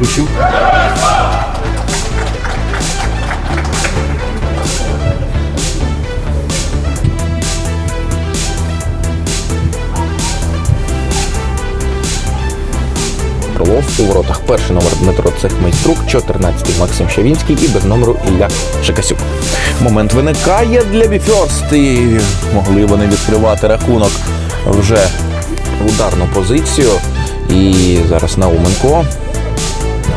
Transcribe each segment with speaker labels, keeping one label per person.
Speaker 1: Лукачук.
Speaker 2: Крилов у воротах. Перший номер Дмитро Цехмайструк, 14-й Максим Щавінський і без номеру Ілля Шикасюк. Момент виникає для Біфьорст і могли вони відкривати рахунок вже в ударну позицію. І зараз Науменко.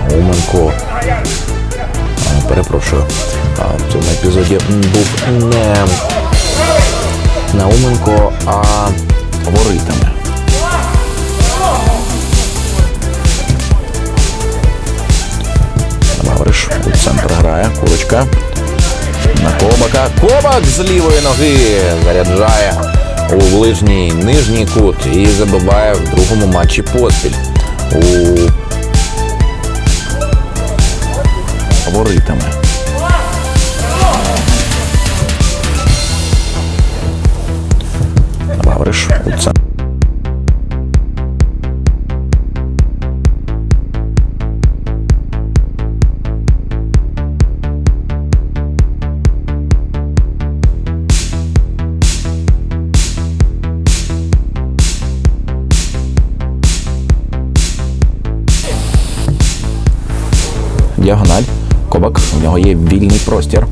Speaker 2: Науменко. А, Перепрошую. В цьому епізоді був не Науменко, а воритами. Мавриш у центр грає. Курочка. На Кобака. Кобак з лівої ноги заряджає у ближній нижній кут і забиває в другому матчі поспіль. У фаворитами. Мавриш у центр. Діагональ. Кобак. У нього є вільний простір.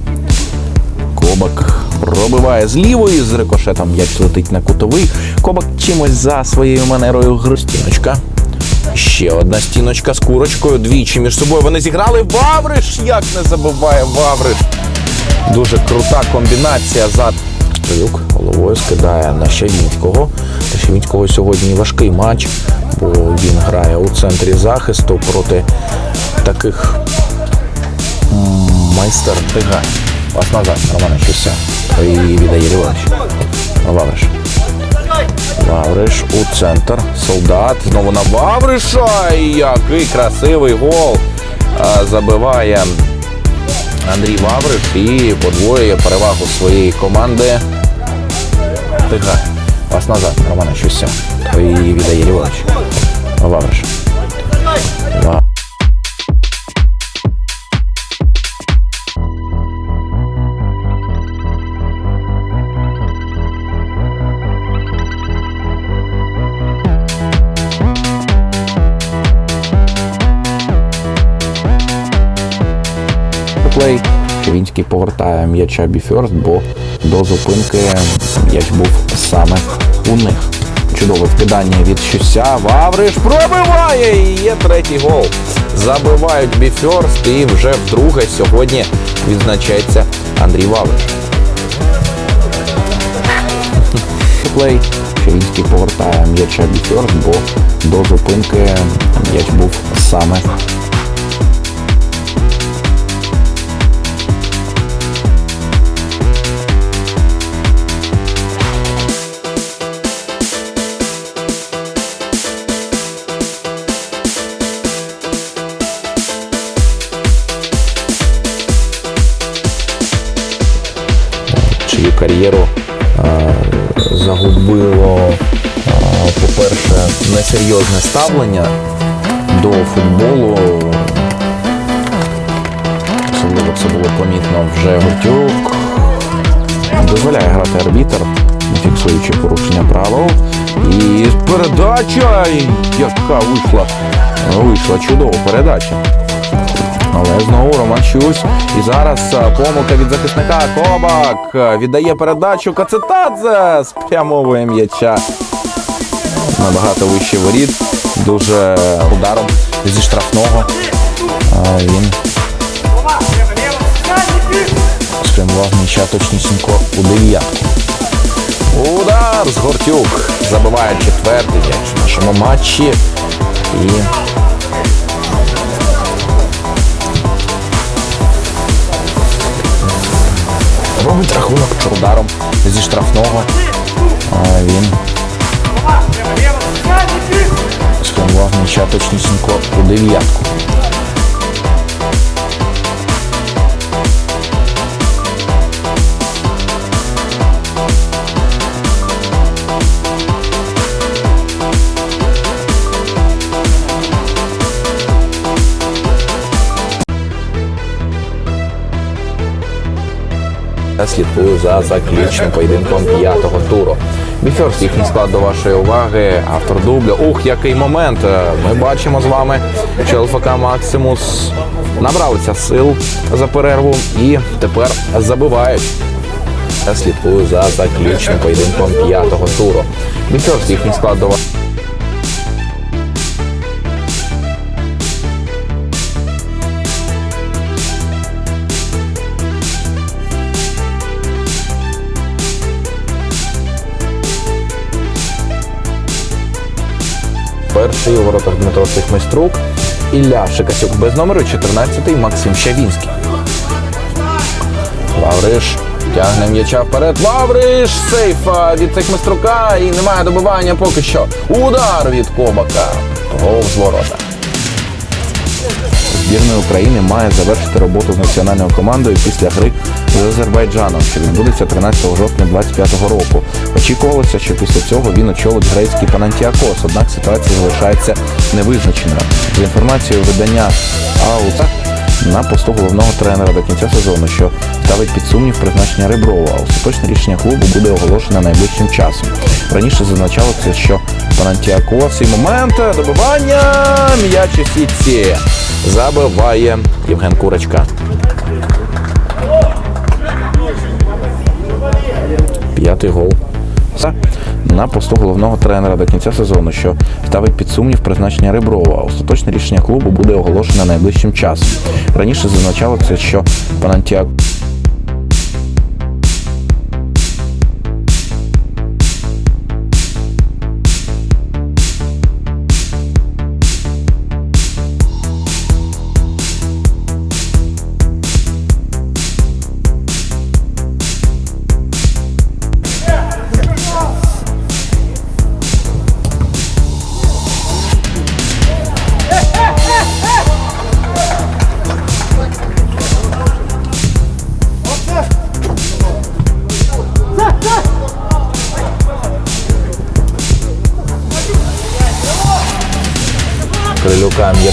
Speaker 2: Кобак пробиває з з рикошетом м'яч летить на кутовий. Кобак чимось за своєю манерою гри. Стіночка. Ще одна стіночка з курочкою. Двічі між собою вони зіграли. Вавриш! Як не забуває Вавриш. Дуже крута комбінація за Трюк головою скидає на Щавінського. Для Щавінського сьогодні важкий матч, бо він грає у центрі захисту проти таких майстер тигань. Пас назад, Романе Щуся. І віддає Ріванич. Вавриш. Вавриш у центр. Солдат. Знову на Вавриша. І який красивий гол. Забиває Андрій Вавриш і подвоює перевагу своєї команди. Тига. Пас назад, Романа Щуся. І віддає Ріванич. Вавриш. Ва- плей. Човінський повертає м'яча Біферст, бо до зупинки м'яч був саме у них. Чудове вкидання від Щуся. Вавриш пробиває! І є третій гол. Забивають Біферст і вже вдруге сьогодні відзначається Андрій Вавриш. Плей. Човінський повертає м'яча Біферст, бо до зупинки м'яч був саме кар'єру е, загубило, е, по-перше, несерйозне ставлення до футболу. Особливо це було помітно вже Гуртюк. Дозволяє грати арбітр, фіксуючи порушення правил. І передача, яка вийшла. Вийшла чудова передача. Але знову Роман Щусь. І зараз е, помилка від захисника Кобак е, віддає передачу Кацетадзе спрямовує м'яча. Набагато вище воріт. Дуже ударом зі штрафного. А Він спрямував м'яча точнісінько у дев'ятку. Удар з Гортюк. Забиває четвертий м'яч в нашому матчі. І робить рахунок ударом зі штрафного. А Він спрямував м'яча точнісінько у дев'ятку. Заключним поєдинком п'ятого туру. Біферст, їхній склад до вашої уваги. Автор дубля. Ух, який момент! Е, Ми бачимо з вами, що ЛФК Максимус набралися сил за перерву і тепер забивають. Слідкую за заключним поєдинком п'ятого туру. Біферст, їхній склад до вас. Перший у воротах Дмитро Сихмайструк, Ілля Шикасюк без номеру, 14-й Максим Щавінський. Лавриш тягне м'яча вперед. Лавриш! Сейф від Сихмайструка і немає добивання поки що. Удар від Кобака. Гол з ворота. Збірна України має завершити роботу з національною командою після гри з Азербайджаном, що відбудеться 13 жовтня 2025 року. Очікувалося, що після цього він очолить грецький Панантіакос, однак ситуація залишається невизначеною. За інформацією видання Аута на посту головного тренера до кінця сезону, що ставить під сумнів призначення Реброва. А Остаточне рішення клубу буде оголошено найближчим часом. Раніше зазначалося, що Панантіакос і момент добивання м'яч у сітці забиває Євген Курочка. П'ятий гол. На посту головного тренера до кінця сезону, що ставить під сумнів призначення Реброва. Остаточне рішення клубу буде оголошено найближчим часом. Раніше зазначалося, що Панантіак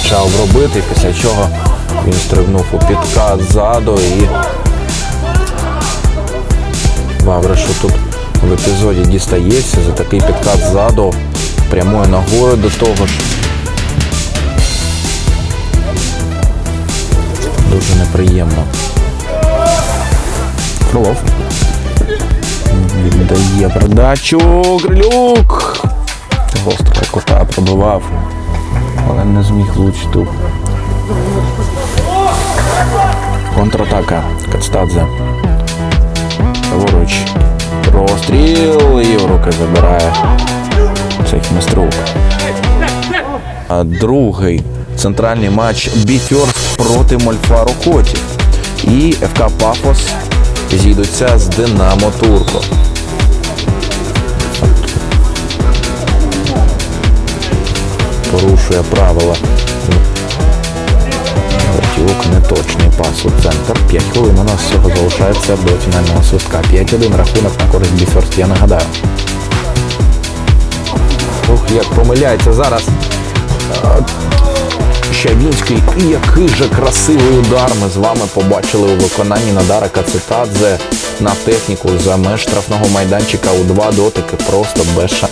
Speaker 2: М'яча обробити, після чого він стрибнув у підкат ззаду і Вавришу тут в епізоді дістається за такий підкат ззаду прямою ногою до того ж. Дуже неприємно. Крилов. Віддає передачу. Крилюк. Гостро кота пробивав, але не зміг влучити. Контратака. Кацтадзе. Праворуч. Простріл і в руки забирає цей Хместрук. А Другий центральний матч Біфьорст проти Мольфару Котів. І ФК Пафос зійдуться з Динамо Турко. Порушує правила. Гортюк неточний пас у центр. 5 хвилин у нас всього залишається до фінального свистка. 5-1 рахунок на користь Біферст, я нагадаю. Ух, як помиляється зараз. Щавінський. І який же красивий удар ми з вами побачили у виконанні Надара Кацетадзе на техніку за меж штрафного майданчика у два дотики. Просто без.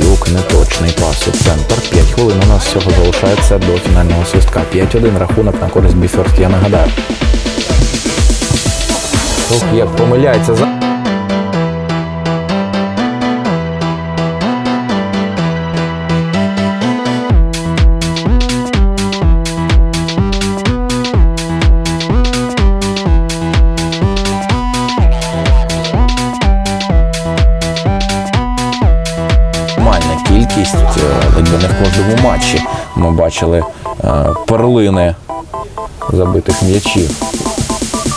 Speaker 2: Гортюк неточний пас у центр. 5 хвилин у нас всього залишається до фінального свистка. 5-1 рахунок на користь Біферст, я нагадаю. Ох, як помиляється за. Ми бачили е, перлини забитих м'ячів.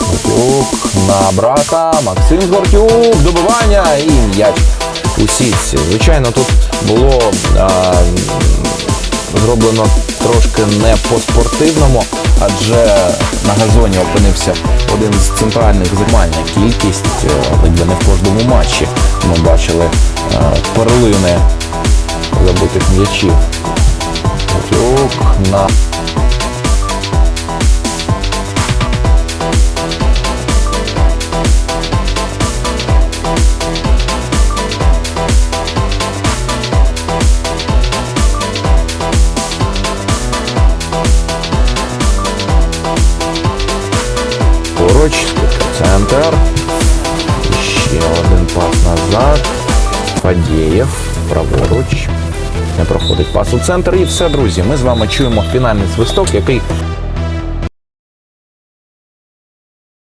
Speaker 2: Гортюк на брата. Максим Гортюк. Добивання і м'яч у сітці. Звичайно, тут було а, зроблено трошки не по-спортивному, адже на газоні опинився один з центральних займальна кількість, е, ледь не в кожному матчі. Ми бачили е, перлини забитих м'ячів. окна. Урочисько, центр. Еще один пас назад. Фадеев, праворуч. Не проходить пас у центр. І все, друзі. Ми з вами чуємо фінальний свисток, який